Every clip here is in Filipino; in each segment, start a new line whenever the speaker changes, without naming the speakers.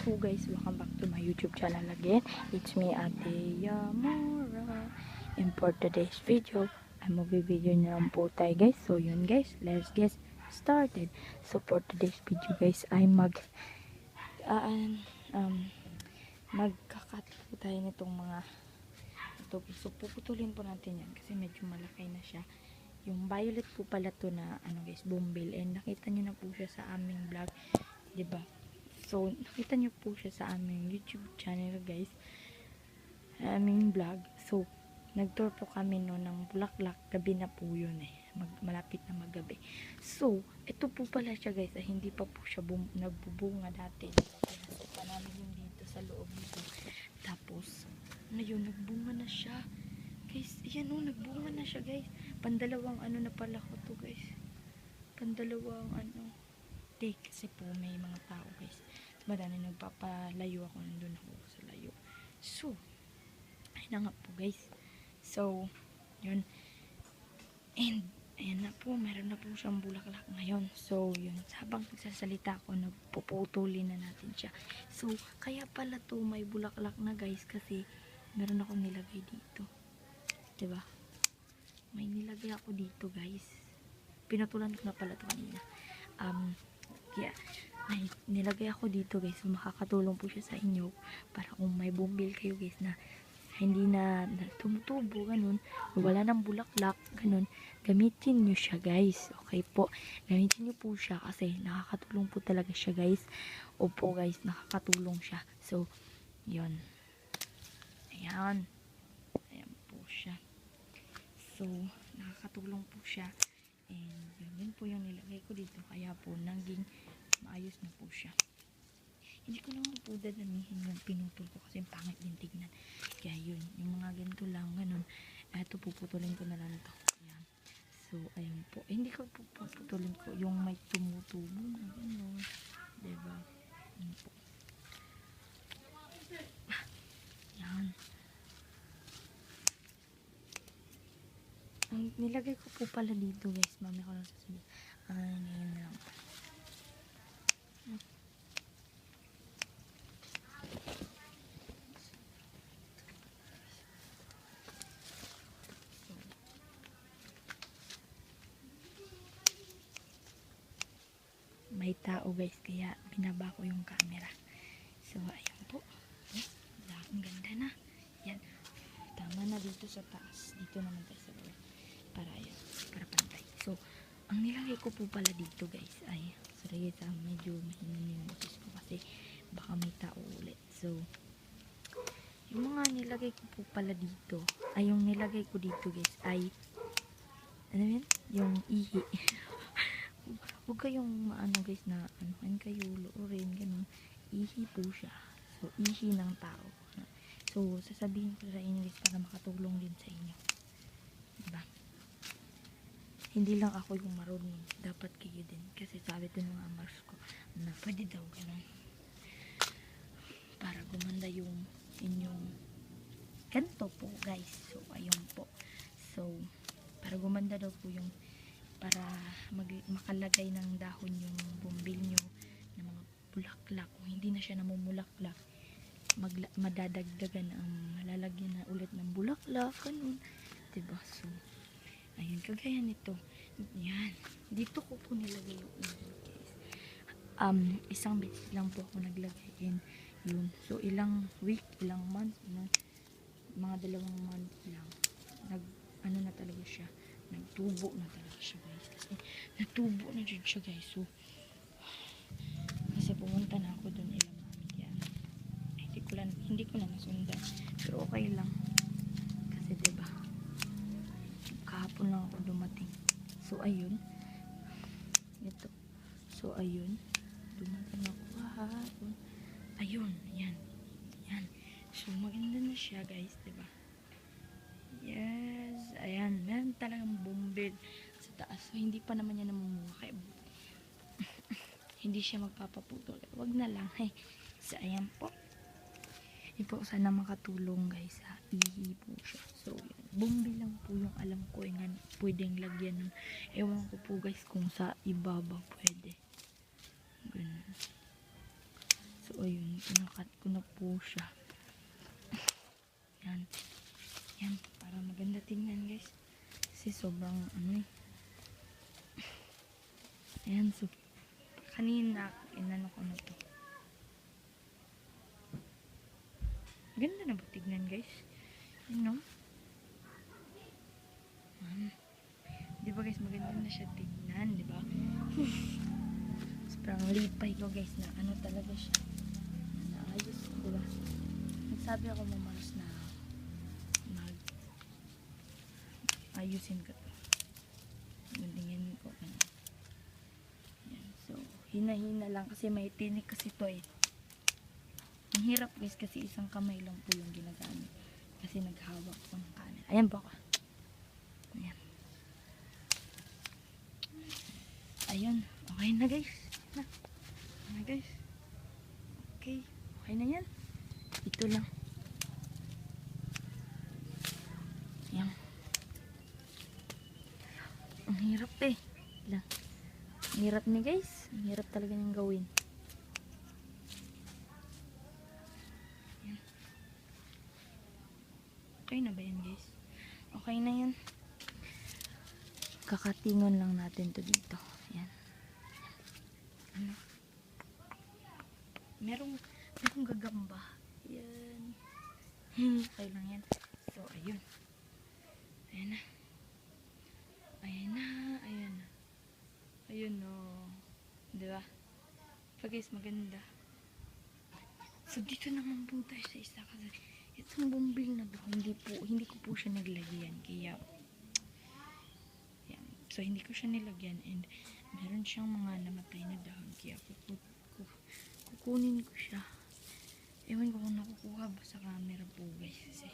po guys, welcome back to my YouTube channel again. It's me Ate Yamura. And for today's video, ay magbibideo na lang po tayo guys. So yun guys, let's get started. So for today's video guys, ay mag ah, um, magkakat po tayo nitong mga ito. So puputulin po natin yan kasi medyo malaki na siya. Yung violet po pala to na ano guys, bumbil. And nakita nyo na po siya sa aming vlog. ba? So, nakita niyo po siya sa aming YouTube channel, guys. Aming vlog. So, nag-tour po kami no ng Bulaklak. Gabi na po yun eh. Mag, malapit na maggabi. So, ito po pala siya, guys. Ay, hindi pa po siya nagbubunga dati. Pinasok pa namin yung dito sa loob dito. Tapos, ano nagbunga na siya. Guys, yan o, nagbunga na siya, guys. Pandalawang ano na pala ko to, guys. Pandalawang ano, take kasi po may mga tao guys marami nagpapalayo ako nandun ako sa layo. So ayun nga po guys. So yun. And ayan na po meron na po siyang bulaklak ngayon. So yun. Habang nagsasalita ako nagpuputulin na natin siya. So kaya pala to may bulaklak na guys kasi meron akong nilagay dito. 'di ba may nilagay ako dito guys. Pinutulan ko na pala to kanina. Um kaya, may nilagay ako dito guys. So, makakatulong po siya sa inyo. Para kung may bumbil kayo guys na hindi na, na tumutubo, ganun. Wala nang bulaklak, ganun. Gamitin nyo siya guys. Okay po. Gamitin nyo po siya kasi nakakatulong po talaga siya guys. Opo guys, nakakatulong siya. So, yon Ayan. Ayan po siya. So, nakakatulong po siya. And yun, yun po yung nilagay ko dito. Kaya po, naging maayos na po siya. Hindi ko naman po dadamihin yung pinutol ko kasi pangit din tignan. Kaya yun, yung mga ganito lang, ganun. Eto, puputulin ko na lang to. Ayan. So, ayun po. Eh, hindi ko puputulin ko yung may tumutubo na ganun. Diba? Yun po. Yan. Ang nilagay ko po pala dito guys. Mami ko lang sasabihin. Ay, ngayon lang. May tao guys. Kaya binaba ko yung camera. So, ayun po. Ang ganda na. Yan. Tama na dito sa taas. Dito naman tayo sa baba. Para yun. Para pantay. So, ang nilagay ko po pala dito guys ay guys ah, medyo mahina yung boses ko kasi baka may tao ulit. So, yung mga nilagay ko po pala dito ay yung nilagay ko dito guys ay ano yun? Yung ihi. Huwag kayong maano guys na anuhan kayo, luurin, ganun. Ihi po siya. So, ihi ng tao. So, sasabihin ko sa inyo guys para makatulong din sa inyo. Diba? Hindi lang ako yung marunong. Dapat kayo din. Kasi sabi to ng amars ko na pwede daw ganun. Para gumanda yung inyong ganito po guys. So, ayun po. So, para gumanda daw po yung para mag, makalagay ng dahon yung bumbil nyo ng mga bulaklak. Kung hindi na siya namumulaklak, magla, madadagdagan ang malalagyan na ulit ng bulaklak, ganun. Diba? So, ayun, kagaya nito. Yan. Dito ko po nilagay yung ihi, guys. Um, isang beses lang po ako naglagay in yun. So, ilang week, ilang month, ilang, mga dalawang month lang. Nag, ano na talaga siya. Nagtubo na talaga siya, guys. Kasi, nagtubo na dyan siya, guys. So, kasi pumunta na ako dun ilang month yan hindi ko lang hindi ko na nasundan pero okay lang kasi 'di ba kahapon dumating. So ayun. Ito. So ayun. Dumating ako kahapon. Ayun yan. Yan. So maganda na siya guys 'di ba? Yes. Ayan meron talagang bumbil sa taas. So hindi pa naman yan namumuha hindi siya magpapaputol. Wag na lang. Hey so ayan po hindi po sana makatulong guys ha. Ihi po siya. So, yan. Bumbi lang po yung alam ko yung ano, pwedeng lagyan. Ewan ko po guys kung sa ibaba pwede. Ganun. So, ayun, kinakat ko na po siya. Yan. Yan, para maganda tingnan guys. Kasi sobrang ano eh. Ayan, so, kanina, inano ko na to. Ganda na ba tignan guys? No? Um, di ba guys, maganda na siya tignan, di ba? Sobrang lipay ko guys na ano talaga siya. Naayos, di ba? Nagsabi ako mamalas na mag ayusin ko to. Gantingin ko. Ano. Yan. So, hina-hina lang kasi may tinik kasi to eh. Ang hirap guys kasi isang kamay lang po yung ginagamit. Kasi naghawak po ng camera. Ayan po ako. Ayan. Ayun. Okay na guys. Na. Okay na guys. Okay. Okay na yan. Ito lang. Ayan. Ang hirap eh. Ang hirap ni guys. Ang hirap talaga niyang gawin. Ayan. Okay na ba yan guys? Okay na yan. Kakatingon lang natin to dito. Ayan. Ano? Merong, merong gagamba. Ayan. okay lang yan. So, ayun. Ayan na. Ayan na, ayan na. Ayun no. Di ba? Pa guys, maganda. So, dito naman po tayo sa isa kasi itong bumbil na to, hindi po, hindi ko po siya naglagyan. Kaya, yan. So, hindi ko siya nilagyan and meron siyang mga namatay na dahon. Kaya, kuku, kuku, kukunin ko siya. Ewan ko kung nakukuha ba sa camera po guys. Kasi,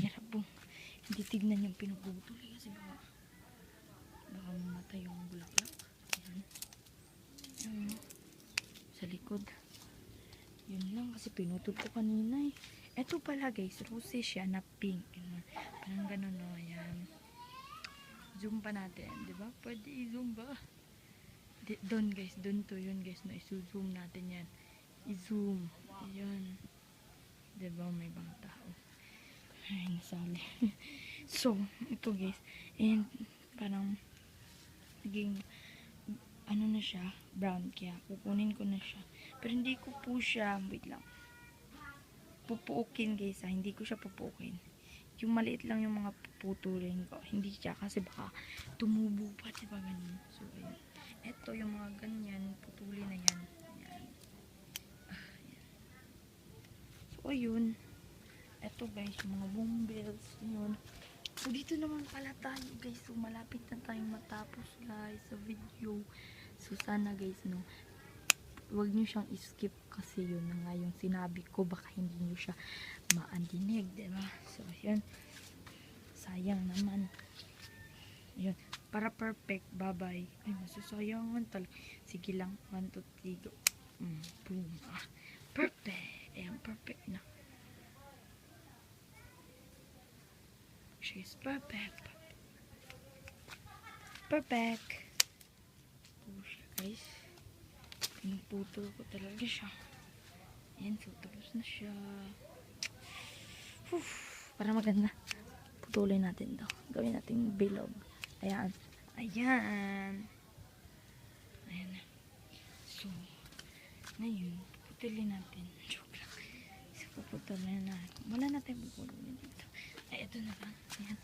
hirap po. Hindi tignan yung pinuputol eh, kasi baka baka mamatay yung bulaklak. Ayan. Ayan. Sa likod. Yun lang kasi pinutol ko kanina eh. Ito pala guys, rose siya na pink. Parang ganun no, ayan. Zoom pa natin, di ba? Pwede i-zoom ba? Doon guys, doon to yun guys, no, i-zoom natin yan. I-zoom. Ayan. Di ba, may ibang tao. Ay, nasali. so, ito guys. And, parang, naging, ano na siya, brown. Kaya, kukunin ko na siya. Pero hindi ko po siya, wait lang. Pupuukin guys, ha. Hindi ko siya pupuukin. Yung maliit lang yung mga puputulin ko. Hindi siya, kasi baka tumubo pa, di ba ganun. So, ayun. Ito, yung mga ganyan, putulin na yan. Yan. Ah. So, ayun. Ito guys, yung mga bumbles, yun. So, dito naman pala tayo guys. So, malapit na tayong matapos guys sa video. So, sana guys, no, huwag nyo siyang skip kasi yun na nga yung sinabi ko. Baka hindi nyo siya maandinig, diba? So, yun. Sayang naman. Yun. Para perfect, bye-bye. Ay, masusayangan talaga. Sige lang. One, two, three, go. Mm, boom. Ah, perfect. Ayan, perfect na. She's perfect. Perfect. Siya, guys. Pinuputol ko talaga siya. Ayan, so tapos na siya. Uf, para maganda. Putulin natin to. Gawin natin bilog. Ayan. Ayan. Ayan na. So, ngayon, putulin natin. Joke lang. So, puputulin natin. Wala na tayong pupulin dito. Ay, ito na lang. Ayan.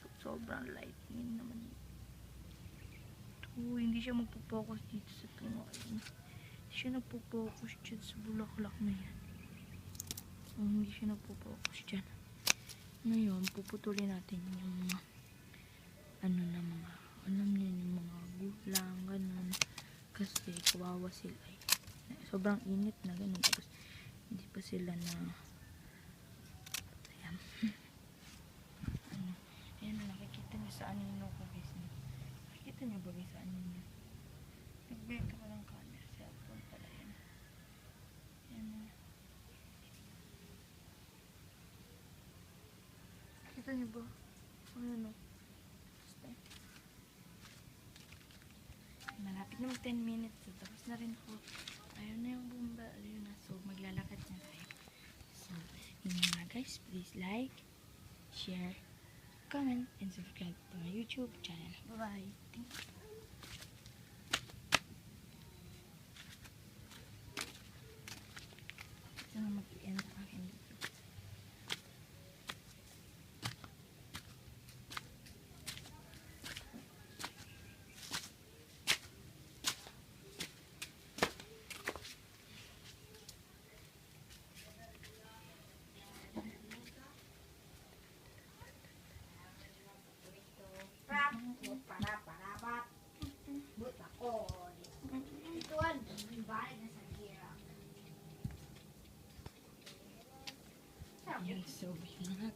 So, sobrang lightning naman. Ito, hindi siya magpo-focus dito sa tungo. Ayan. Siya nagpo-focus dyan sa bulaklak na yan. Oh, hindi siya nagpo-focus dyan. Ngayon, puputulin natin yung mga ano na mga alam niyo yung mga gulang, ganun. Kasi kawawa sila eh. Sobrang init na ganun. Tapos, hindi pa sila na ayan. ano, ayan na nakikita niyo sa anino ko guys. Nakikita niyo ba guys sa anino? Nagbenta ko ng camera. Cellphone pala yan. Ayan na. Nakita niyo ba? Ayan o. Basta. Malapit na mag 10 minutes. So, tapos na rin ako. Ayun na yung bumba. Ayun na. So, maglalakad na tayo. So, yun nga guys. Please like, share, comment, and subscribe to my YouTube channel. Bye-bye. Thank you. Ito na mag-end ang aking video.
para para bat but ako ituan balik na sa gira
Ayun, so, yun na